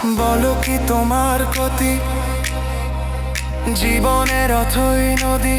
বলো কি তোমার ক্ষতি জীবনের অথই নদী।